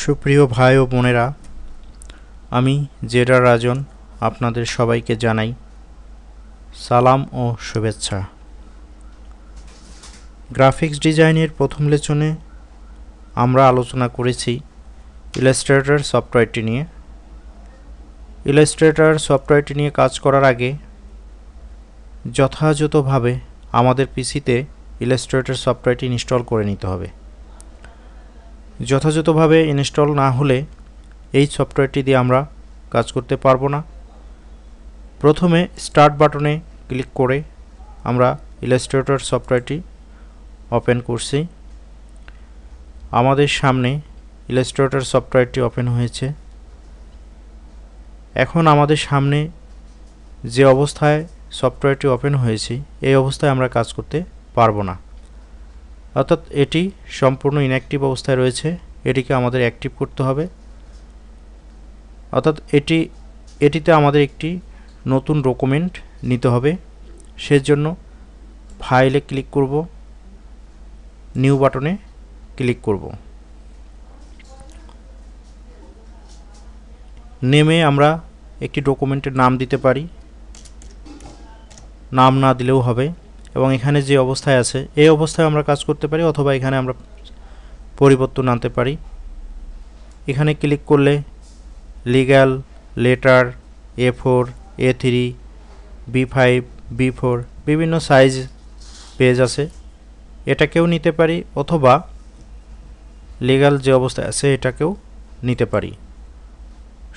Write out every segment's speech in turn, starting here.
সুপ্রিয় ভাই ও বোনেরা, আমি জেডা রাজন আপনাদের সবাইকে জানাই সালাম ও শুভেচ্ছা। গ্রাফিক্স ডিজাইনের প্রথম লেচনে আমরা আলোচনা করেছি ইলাস্ট্রেটর সফটওয়্যারটি নিয়ে। ইলাস্ট্রেটর সফটওয়্যারটি নিয়ে কাজ করার আগে যথাযথভাবে আমাদের পিসিতে ইলাস্ট্রেটর সফটওয়্যারটি ইনস্টল করে নিতে হবে। যথাযথভাবে ইনস্টল না হলে এই সফটওয়্যারটি দিয়ে আমরা কাজ করতে পারব না। প্রথমে স্টার্ট বাটনে ক্লিক করে আমরা ইলাস্ট্রেটর সফটওয়্যারটি ওপেন করছি। আমাদের সামনে ইলাস্ট্রেটর সফটওয়্যারটি ওপেন হয়েছে। এখন আমাদের সামনে যে অবস্থায় সফটওয়্যারটি ওপেন হয়েছে, এই অবস্থায় আমরা কাজ করতে পারব না। অর্থাৎ এটি সম্পূর্ণ ইনঅ্যাক্টিভ অবস্থায় রয়েছে, এটিকে আমাদের অ্যাক্টিভ করতে হবে। অর্থাৎ এটি, এটিতে আমাদের একটি নতুন ডকুমেন্ট নিতে হবে। সেজন্য ফাইলে ক্লিক করব নিউ বাটনে ক্লিক করব। নেমে আমরা একটি ডকুমেন্টের নাম দিতে পারি। নাম না দিলেও হবে। এবং এখানে যে অবস্থায় আছে, এই অবস্থায় আমরা কাজ করতে পারি অথবা এখানে আমরা পরিবর্তন আনতে পারি। এখানে ক্লিক করলে legal letter A four A three B five B four বিভিন্ন সাইজ পেজ আছে। এটাকেও নিতে পারি অথবা লিগ্যাল যে অবস্থায় আছে এটাকেও নিতে পারি।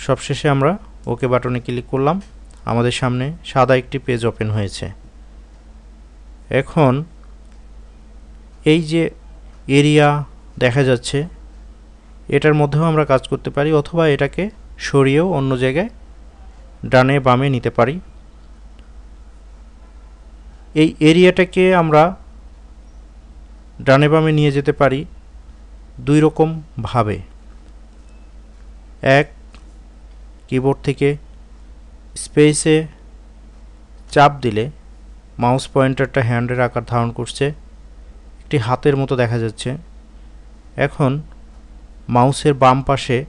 সবশেষে আমরা ওকে বাটনে ক্লিক করলাম। আমাদের সামনে সাদা একটি পেজ ওপেন হয়েছে। এখন এই যে এরিয়া দেখা যাচ্ছে, এটার মধ্যেও আমরা কাজ করতে পারি অথবা এটাকে সরিয়েও অন্য জায়গায় ডানে বামে নিতে পারি। এই এরিয়াটাকে আমরা ডানে বামে নিয়ে যেতে পারি দুই রকম ভাবে। এক কিবোর্ড থেকে স্পেসে চাপ দিলে মাউস পয়েন্টারটা হ্যান্ডের আকার ধারণ করছে, একটি হাতের মতো দেখা যাচ্ছে। এখন মাউসের বাম পাশে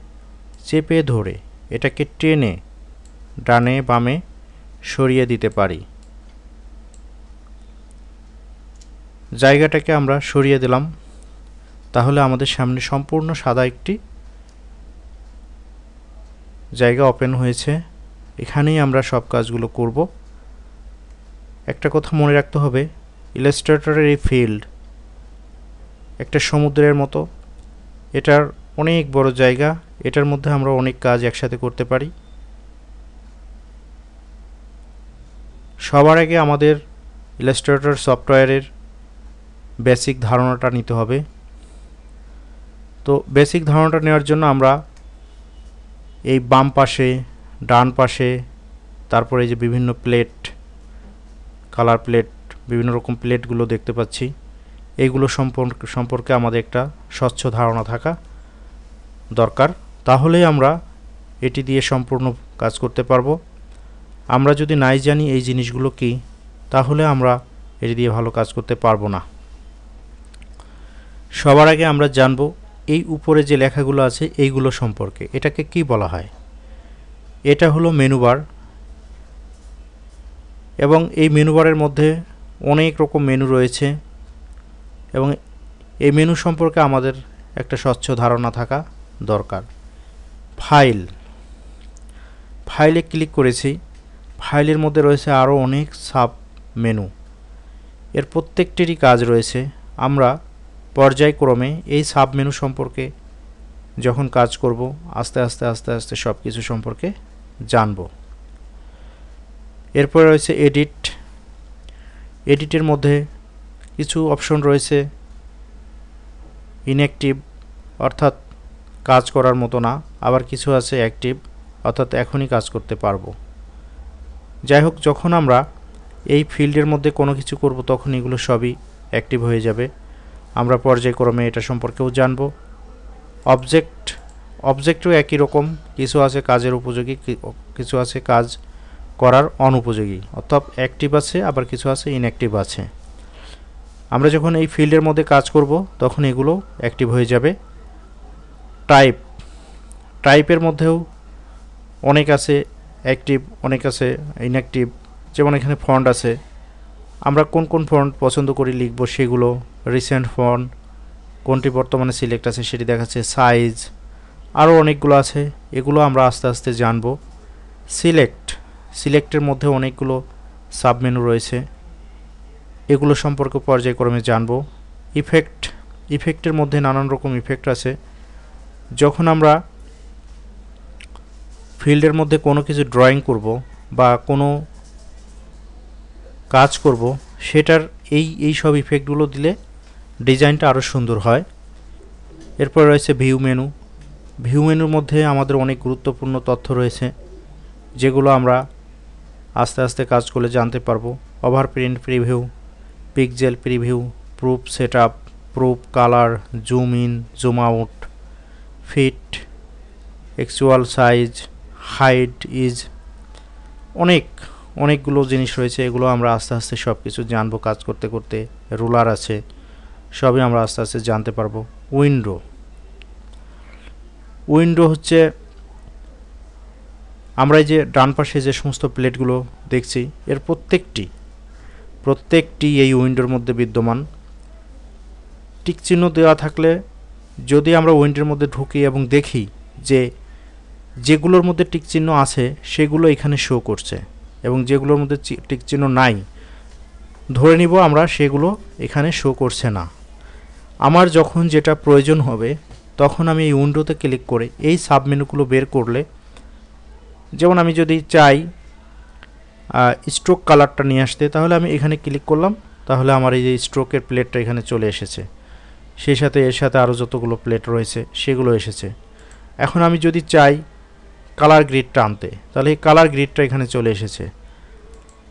চেপে ধরে এটাকে টেনে ডানে বামে সরিয়ে দিতে পারি। জায়গাটাকে আমরা সরিয়ে দিলাম। তাহলে আমাদের সামনে সম্পূর্ণ সাদা একটি জায়গা ওপেন হয়েছে। এখানেই আমরা সব কাজগুলো করব। একটা কথা মনে রাখতে হবে ইলাস্ট্রেটরের এই ফিল্ড একটা সমুদ্রের মতো, এটার অনেক বড় জায়গা, এটার মধ্যে আমরা অনেক কাজ একসাথে করতে পারি। সবার আগে আমাদের ইলাস্ট্রেটর সফটওয়্যারের বেসিক ধারণাটা নিতে হবে। তো বেসিক ধারণাটা নেওয়ার জন্য আমরা এই বাম পাশে, ডান পাশে, তারপরে যে বিভিন্ন প্লেট কালার প্লেট বিভিন্ন রকম প্লেটগুলো দেখতে পাচ্ছি। এইগুলো সম্পর্কে সম্পর্কে আমাদের একটা স্বচ্ছ ধারণা থাকা দরকার। তাহলেই আমরা এটি দিয়ে সম্পূর্ণ কাজ করতে পারব। আমরা যদি নাই জানি এই জিনিসগুলো কি, তাহলে আমরা এটি দিয়ে ভালো কাজ করতে পারব না। সবার আগে আমরা জানব এই উপরে যে লেখাগুলো আছে, এইগুলো সম্পর্কে। এটাকে কি বলা হয়? এটা হলো মেনু বার এবং এই মেনু বারের মধ্যে অনেক রকম মেনু রয়েছে এবং এই মেনু সম্পর্কে আমাদের একটা স্বচ্ছ ধারণা থাকা দরকার। ফাইল ফাইলে ক্লিক করেছি। ফাইলের মধ্যে রয়েছে আরও অনেক সাব মেনু এর প্রত্যেকটিরই কাজ রয়েছে। আমরা পর্যায়ক্রমে এই সাব মেনু সম্পর্কে যখন কাজ করব, আস্তে আস্তে আস্তে আস্তে সব কিছু সম্পর্কে জানব। এরপরে রয়েছে এডিট এডিটের মধ্যে কিছু অপশন রয়েছে। ইনঅ্যাক্টিভ অর্থাৎ কাজ করার মতো না। আবার কিছু আছে অ্যাক্টিভ অর্থাৎ এখনই কাজ করতে পারব। যাই হোক, যখন আমরা এই ফিল্ডের মধ্যে কোনো কিছু করব, তখন এগুলো সবই অ্যাক্টিভ হয়ে যাবে। আমরা পর্যায়ক্রমে এটা সম্পর্কেও জানব। অবজেক্ট অবজেক্টও একই রকম। কিছু আছে কাজের উপযোগী কিছু আছে কাজ করার অনুপযোগী। অর্থাৎ অ্যাক্টিভ আছে, আবার কিছু আছে ইনঅ্যাক্টিভ আছে। আমরা যখন এই ফিল্ডের মধ্যে কাজ করব, তখন এগুলো অ্যাক্টিভ হয়ে যাবে। টাইপ টাইপের মধ্যেও অনেক আছে অ্যাক্টিভ অনেক আছে ইনঅ্যাক্টিভ যেমন এখানে ফন্ট আছে। আমরা কোন কোন ফন্ট পছন্দ করি লিখব সেগুলো রিসেন্ট ফন্ট কোনটি বর্তমানে সিলেক্ট আছে সেটি দেখাচ্ছে সাইজ আরও অনেকগুলো আছে, এগুলো আমরা আস্তে আস্তে জানব। সিলেক্ট সিলেক্টের মধ্যে অনেকগুলো সাবমেনু রয়েছে। এগুলো সম্পর্কে পর্যায়ক্রমে জানব। ইফেক্ট, ইফেক্টের মধ্যে নানান রকম ইফেক্ট আছে। যখন আমরা ফিল্ডের মধ্যে কোনো কিছু ড্রয়িং করব বা কোনো কাজ করব, সেটার এই এই সব ইফেক্টগুলো দিলে ডিজাইনটা আরও সুন্দর হয়। এরপর রয়েছে ভিউ মেনু। ভিউ মেনুর মধ্যে আমাদের অনেক গুরুত্বপূর্ণ তথ্য রয়েছে, যেগুলো আমরা আস্তে আস্তে কাজ করলে জানতে পারব। Over print preview pixel preview proof setup proof colour zoom in zoom out fit actual size height is অনেক, অনেকগুলো জিনিস রয়েছে, এগুলো আমরা আস্তে আস্তে সব কিছু জানব কাজ করতে করতে। রুলার আছে, সবই আমরা আস্তে আস্তে জানতে পারব। উইন্ডো উইন্ডো হচ্ছে আমরা এই যে ডান পাশে যে সমস্ত প্লেটগুলো দেখছি, এর প্রত্যেকটি প্রত্যেকটি এই উইন্ডোর মধ্যে বিদ্যমান। টিক চিহ্ন দেওয়া থাকলে যদি আমরা উইন্ডোর মধ্যে ঢুকি এবং দেখি যে যেগুলোর মধ্যে টিক চিহ্ন আছে, সেগুলো এখানে শো করছে এবং যেগুলোর মধ্যে টিক চিহ্ন নাই, ধরে নিব আমরা সেগুলো এখানে শো করছে না। আমার যখন যেটা প্রয়োজন হবে, তখন আমি এই উইন্ডোতে ক্লিক করে এই সাবমেনুগুলো বের করলে যেমন আমি যদি চাই স্ট্রোক কালারটা নিয়ে আসতে, তাহলে আমি এখানে ক্লিক করলাম, তাহলে আমার এই যে স্ট্রোকের প্লেটটা এখানে চলে এসেছে। সেই সাথে এর সাথে আরও যতগুলো প্লেট রয়েছে, সেগুলো এসেছে। এখন আমি যদি চাই কালার গ্রিডটা আনতে, তাহলে এই কালার গ্রিডটা এখানে চলে এসেছে।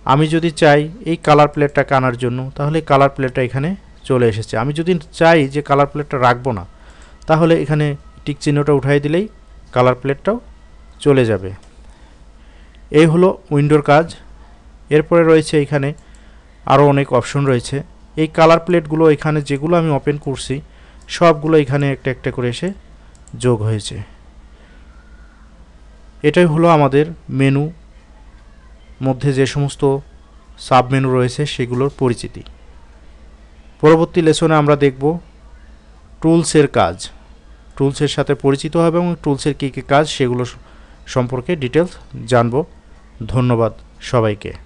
আমি যদি চাই এই কালার প্লেটটাকে আনার জন্য, তাহলে কালার প্লেটটা এখানে চলে এসেছে। আমি যদি চাই যে কালার প্লেটটা রাখব না, তাহলে এখানে টিক চিহ্নটা উঠাই দিলেই কালার প্লেটটাও চলে যাবে। এই হলো উইন্ডোর কাজ। এরপরে রয়েছে এখানে আরও অনেক অপশন রয়েছে। এই কালার প্লেটগুলো এখানে যেগুলো আমি ওপেন করছি, সবগুলো এখানে একটা একটা করে এসে যোগ হয়েছে। এটাই হলো আমাদের মেনু। মধ্যে যে সমস্ত সাব মেনু রয়েছে সেগুলোর পরিচিতি। পরবর্তী লেসনে আমরা দেখব টুলসের কাজ। টুলসের সাথে পরিচিত হবে এবং টুলসের কী কী কাজ সেগুলো সম্পর্কে ডিটেলস জানব। ধন্যবাদ সবাইকে।